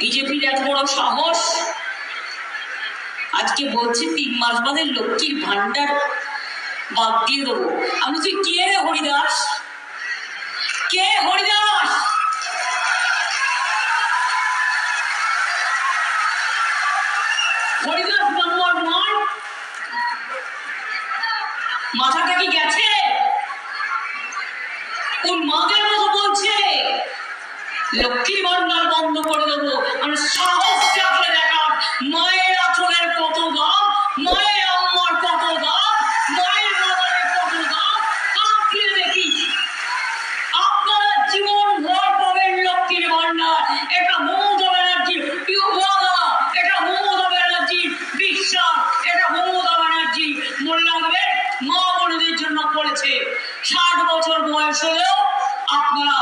বিজেপির এত বড় সাহস, আজকে বলছে তিন মাস বাদে লক্ষ্মীর ভান্ডার বাদ দিয়ে দেবো। আমি বলছি, কে হরিদাস? কে হরিদাস? হরিদাস মাথাটা কি গেছে? কোন মাদের লক্ষ্মী ভান্ডার বন্ধ করে দেবো। মানে সাহস থাকলে দেখার। মায়ের আচরের কত দাম মায়ের আম্মার কত দাম মায়ের বাজারের কত দাম কাঁপিয়ে দেখি, আপনারা জীবন ভর পাবেন লক্ষ্মীর ভান্ডার। এটা মমতা ব্যানার্জির ওয়াদা এটা মমতা ব্যানার্জির বিশ্বাস, এটা মমতা ব্যানার্জি রাখবেন মা বোনদের জন্য করেছে। ষাট বছর বয়স হলেও আপনারা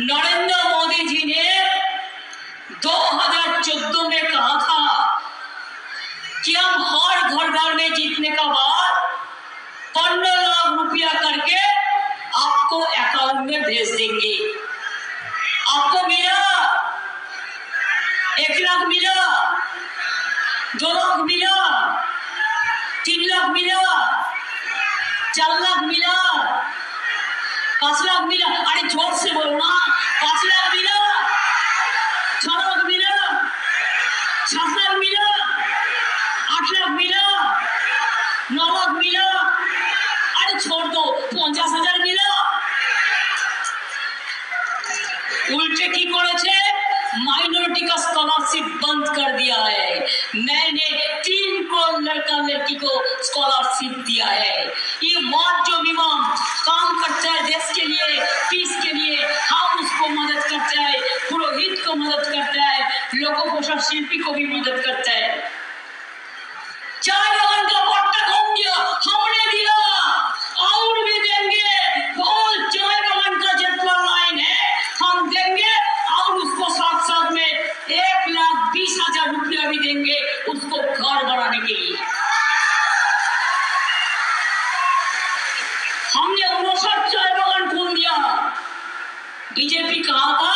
नरेंद्र मोदी जी ने 2014 में कहा था कि हम हर घर घर में जीतने का बाद पंद्रह लाख रुपया करके आपको अकाउंट में भेज देंगे। आपको मिला? एक लाख मिला? दो लाख मिला? तीन लाख मिला? चार लाख मिला? पांच लाख मिला अरे जोर से बोलो ना पांच लाख मिला छह लाख मिला सात लाख मिला आठ लाख मिला नौ लाख मिला अरे छोड़ दो पचास हजार मिला उल्टे की করেছে माइनॉरिटी का स्कॉलरशिप बंद कर दिया है मैंने तीन करोड़ लड़का लड़की को स्कॉलरशिप दिया है ये मौत जो विमान काम उसको घर बनाने के लिए। हमने उनसठ चाय बागान खोल दिया। बीजेपी कहा था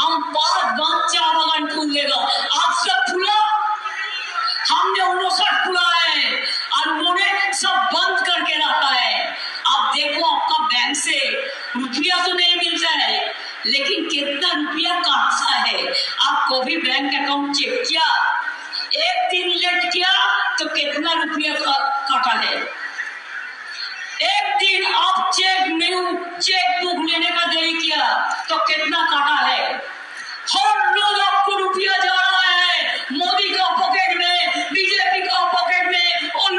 हम पाँच पाँच चाय बागान खोल देगा आज सब खुला? हमने उनसठ खुला है और उन्होंने सब बंद करके रखा है। आप देखो, आपका बैंक से रुपया तो नहीं मिलता है, लेकिन कितना रुपया काटता है। आप कभी बैंक अकाउंट चेक किया? दिन लेट किया तो कितना रुपया काटा है एक दिन आप चेक नहीं चेक बुक लेने का देरी किया तो कितना काटा है? हर रोज आपको रुपया जा रहा है, मोदी का पॉकेट में, बीजेपी का पॉकेट में, और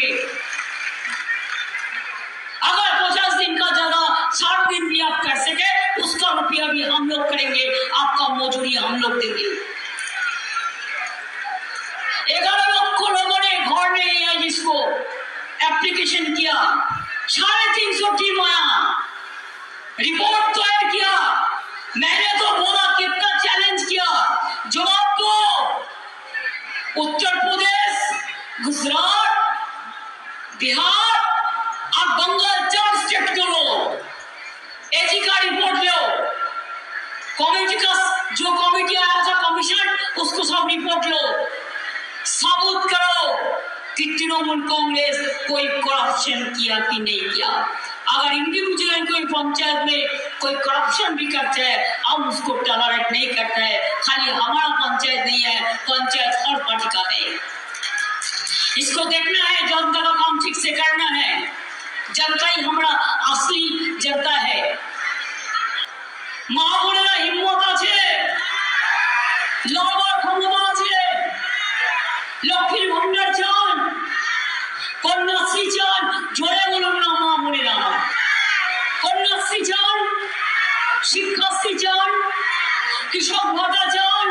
करेंगे। अगर पचास दिन का जगह साठ दिन भी आप कर सके, उसका रुपया भी हम लोग करेंगे, आपका मजूरी हम लोग देंगे। ग्यारह लक्ष लोगों ने घर नहीं है जिसको एप्लीकेशन किया। साढ़े तीन सौ टीम आया। रिपोर्ट तैयार किया। मैंने तो बोला, कितना चैलेंज किया। जवाब को उत्तर प्रदेश, गुजरात बिहार और बंगाल चार स्टेट के लोग एजी का रिपोर्ट लो कमेटी का जो कमेटी आया था कमीशन उसको सब रिपोर्ट लो साबुत करो कि तृणमूल कांग्रेस कोई करप्शन किया कि नहीं किया अगर इंडिविजुअल कोई पंचायत में कोई करप्शन भी करता है हम उसको टॉलरेट नहीं करता है खाली हमारा पंचायत नहीं है पंचायत हर पार्टी का है इसको देखना है जनता का काम ठीक से करना है जनता ही हमारा असली जनता है মা বোনেরা হিম্মত আছে লড়বার ক্ষমতা আছে লক্ষ্মীর ভান্ডার চান কন্যাশ্রী চান জোরে বলুন না মা বোনেরা কোন শিক্ষাশ্রী চান কৃষক ভাতা চান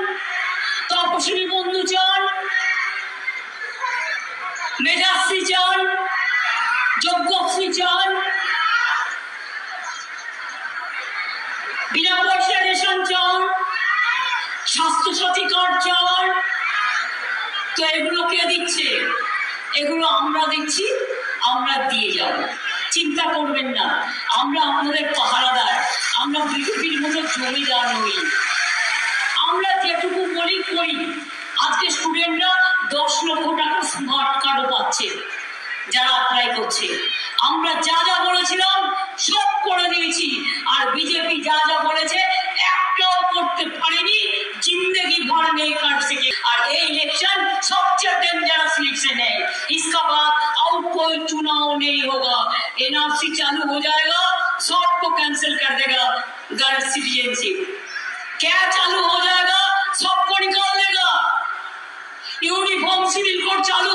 তপশিলি বন্ধু চান বিনা পয়সা রেশন চান স্বাস্থ্যসাথী কার্ড চান তো এগুলো কে দিচ্ছে? এগুলো আমরা দিচ্ছি, আমরা দিয়ে যাব। চিন্তা করবেন না, আমরা আপনাদের পাহারাদার, আমরা বিজেপির মতো জমিদার নই। আমরা যেটুকু বলি করি। আজকে স্টুডেন্টরা দশ লক্ষ টাকা স্মার্ট কার্ডও পাচ্ছে, যারা অ্যাপ্লাই করছে। আমরা যা যা বলেছিলাম সব করে দিয়েছি আর বিজেপি যা যা বলেছে একটাও করতে পারেনি जिंदगी भर नहीं कर सके और ये इलेक्शन सबसे डेंजरस इलेक्शन है इसका बाद और कोई चुनाव नहीं होगा एनआरसी चालू हो जाएगा सबको कैंसिल कर देगा गर्ल सिटीजनशिप क्या चालू हो जाएगा सबको निकाल देगा यूनिफॉर्म सिविल कोड चालू